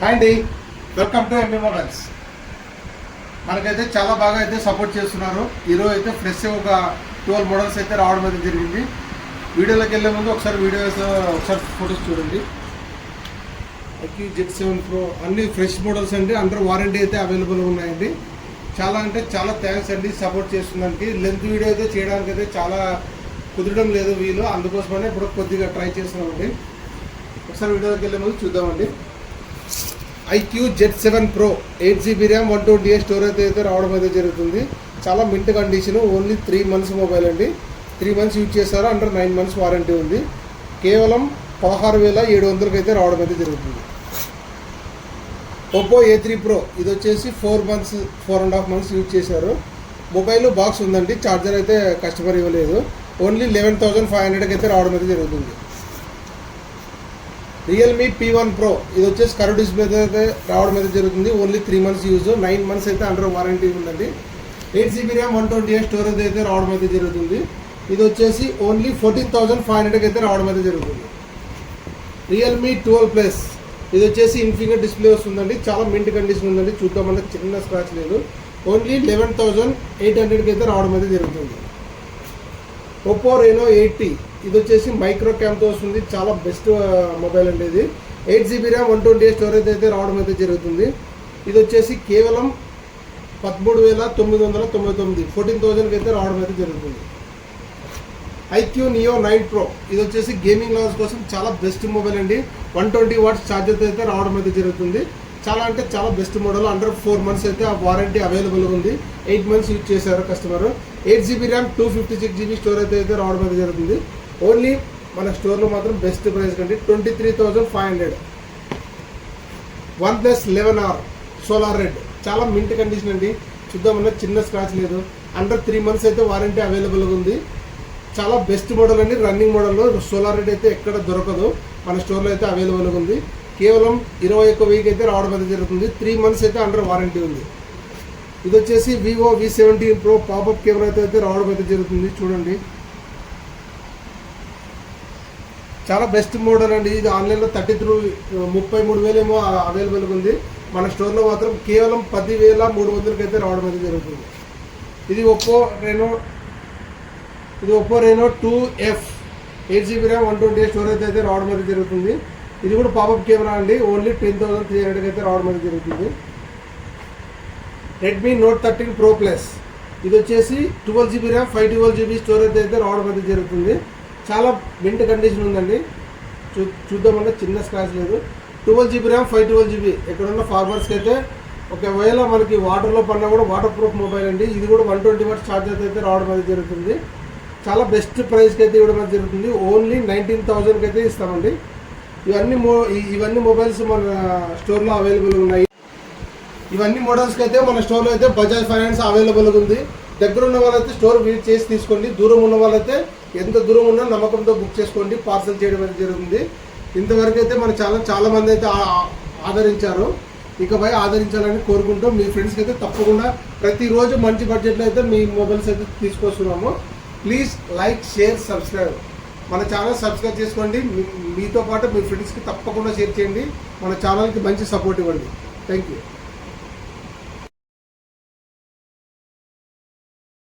Hi అండి welcome to MB mobiles మనకైతే చాలా బాగా అయితే సపోర్ట్ చేస్తున్నారు. ఈరోజు అయితే ఫ్రెష్ ఒక ట్వెల్వ్ మోడల్స్ అయితే రావడం అయితే జరిగింది. వీడియోలోకి వెళ్ళే ముందు ఒకసారి వీడియోస్ ఒకసారి ఫొటోస్ చూడండి. ఓకే జెట్ సెవెన్ ప్రో అన్ని ఫ్రెష్ మోడల్స్ అండి. అండర్ వారంటీ అయితే అవైలబుల్ ఉన్నాయండి. చాలా అంటే చాలా థ్యాంక్స్ అండి సపోర్ట్ చేస్తుందానికి లెంత్ వీడియో అయితే చేయడానికి అయితే చాలా కుదరడం లేదు వీలు. అందుకోసమనే ఇప్పుడు కొద్దిగా ట్రై చేస్తున్నామండి. ఒకసారి వీడియోకి వెళ్ళే ముందు చూద్దామండి. IQOO Z seven pro eight GB RAM one twenty eight storage అయితే రావడం అయితే జరుగుతుంది. చాలా mint condition only three months mobile అండి. త్రీ మంత్స్ యూజ్ చేస్తారు అండర్ నైన్ మంత్స్ వారంటీ ఉంది. కేవలం పదహారు వేల ఏడు వందలకి అయితే రావడం అయితే జరుగుతుంది. ఒప్పో ఏ త్రీ ప్రో ఇది వచ్చేసి four months four and half months use చేశారు. మొబైల్ బాక్స్ ఉందండి ఛార్జర్ అయితే కస్టమర్ ఇవ్వలేదు. ఓన్లీ లెవెన్ థౌజండ్ ఫైవ్ హండ్రెడ్కి అయితే రావడం అయితే జరుగుతుంది. రియల్మీ పీ వన్ ప్రో ఇది వచ్చేసి కరు డిస్ప్లే అయితే రావడం అయితే జరుగుతుంది. Only three months use nine months అయితే అండర్ వారంటీ ఉందండి. Eight GB RAM one twenty eight storage అయితే రావడం అయితే జరుగుతుంది. ఇది వచ్చేసి ఓన్లీ ఫోర్టీన్ థౌసండ్ ఫైవ్ హండ్రెడ్కి అయితే రావడం అయితే జరుగుతుంది. రియల్మీ ట్వెల్వ్ ప్లస్ ఇది వచ్చేసి ఇన్ఫింగర్ డిస్ప్లే వస్తుందండి. చాలా మింట్ కండిషన్ ఉందండి. చూద్దామన్నా చిన్న స్క్రాచ్ లేదు. ఓన్లీ లెవెన్ థౌసండ్ ఎయిట్ హండ్రెడ్కి అయితే రావడం అయితే జరుగుతుంది. ఒప్పో రెనో ఎయిటీ ఇది వచ్చేసి మైక్రో క్యామ్తో వస్తుంది చాలా బెస్ట్ మొబైల్ అండి ఇది. Eight GB RAM one twenty storage అయితే రావడం అయితే జరుగుతుంది. ఇది వచ్చేసి కేవలం పదమూడు వేల తొమ్మిది వందల తొంభై తొమ్మిది ఫోర్టీన్ థౌజండ్కి అయితే రావడం అయితే జరుగుతుంది. ఐక్యూ నియో నైన్ ప్రో ఇది వచ్చేసి గేమింగ్ లాన్స్ కోసం చాలా బెస్ట్ మొబైల్ అండి. వన్ ట్వంటీ వాట్స్ ఛార్జర్ అయితే రావడం అయితే జరుగుతుంది. చాలా అంటే చాలా best model under four months అయితే ఆ వారంటీ అవైలబుల్ ఉంది. ఎయిట్ మంత్స్ యూజ్ చేశారు customer eight GB RAM two fifty six GB storage అయితే రావడం అయితే జరుగుతుంది. ఓన్లీ మన స్టోర్లో మాత్రం బెస్ట్ ప్రైస్ కంటే twenty three thousand five hundred OnePlus eleven R solar red చాలా మింట్ కండిషన్ అండి. చూద్దామన్నా చిన్న స్క్రాచ్ లేదు. అండర్ త్రీ మంత్స్ అయితే వారంటీ అవైలబుల్గా ఉంది. చాలా బెస్ట్ మోడల్ అండి. రన్నింగ్ మోడల్లో సోలార్ రెడ్ అయితే ఎక్కడ దొరకదు. మన స్టోర్లో అయితే అవైలబుల్గా ఉంది. కేవలం ఇరవై ఒక్క వెయ్యికి అయితే రావడం అయితే జరుగుతుంది. త్రీ మంత్స్ అయితే అండర్ వారంటీ ఉంది. ఇది వచ్చేసి Vivo V seventeen pro popup camera అయితే అయితే రావడం అయితే జరుగుతుంది. చూడండి. చాలా బెస్ట్ మోడల్ అండి. ఇది ఆన్లైన్లో థర్టీ త్రూ ముప్పై మూడు వేలేమో అవైలబుల్గా ఉంది. మన స్టోర్లో మాత్రం కేవలం పదివేల మూడు వందలకి అయితే రావడం అయితే జరుగుతుంది. ఇది ఒప్పో రెనో ఇది Oppo Reno two F eight GB RAM one twenty eight storage అయితే రావడం అయితే జరుగుతుంది. ఇది కూడా పాపప్ కెమెరా అండి. ఓన్లీ టెన్ థౌసండ్ త్రీ హండ్రెడ్కి అయితే రావడం అనేది జరుగుతుంది. Redmi note thirteen pro plus ఇది వచ్చేసి twelve GB RAM five twelve GB storage అయితే రావడం అయితే జరుగుతుంది. చాలా మింట్ కండిషన్ ఉందండి. చూ చూద్దామంటే చిన్న స్క్రాచ్ లేదు. Twelve GB RAM five twelve GB ఎక్కడున్న ఫార్మర్స్కి అయితే ఒకవేళ మనకి వాటర్లో పడినా కూడా వాటర్ ప్రూఫ్ మొబైల్ అండి. ఇది కూడా వన్ ట్వంటీ వాట్స్ ఛార్జర్ అయితే రావడం అనేది జరుగుతుంది. చాలా బెస్ట్ ప్రైస్కి అయితే ఇవ్వడం అనేది జరుగుతుంది. ఓన్లీ నైన్టీన్ థౌజండ్కి అయితే ఇస్తామండి. ఇవన్నీ మో ఇవన్నీ మొబైల్స్ మన స్టోర్లో అవైలబుల్ ఉన్నాయి. ఇవన్నీ మోడల్స్కి అయితే మన స్టోర్లో అయితే బజాజ్ ఫైనాన్స్ అవైలబుల్గా ఉంది. దగ్గర ఉన్న వాళ్ళైతే స్టోర్ విజిట్ చేసి తీసుకోండి. దూరం ఉన్న వాళ్ళైతే ఎంత దూరం ఉన్నా నమ్మకంతో బుక్ చేసుకోండి. పార్సల్ చేయడం అనేది జరుగుతుంది. ఇంతవరకు అయితే మన చాలా చాలామంది అయితే ఆదరించారు. ఇకపై ఆదరించాలని కోరుకుంటూ. మీ ఫ్రెండ్స్కి అయితే తప్పకుండా ప్రతిరోజు మంచి బడ్జెట్లో అయితే మీ మొబైల్స్ అయితే తీసుకొస్తున్నాము. Please like share subscribe. మన ఛానల్ సబ్స్క్రైబ్ చేసుకోండి. మీ- మీతో పాటు మీ ఫ్రెండ్స్కి తప్పకుండా షేర్ చేయండి. మన ఛానల్కి మంచి సపోర్ట్ ఇవ్వండి. Thank you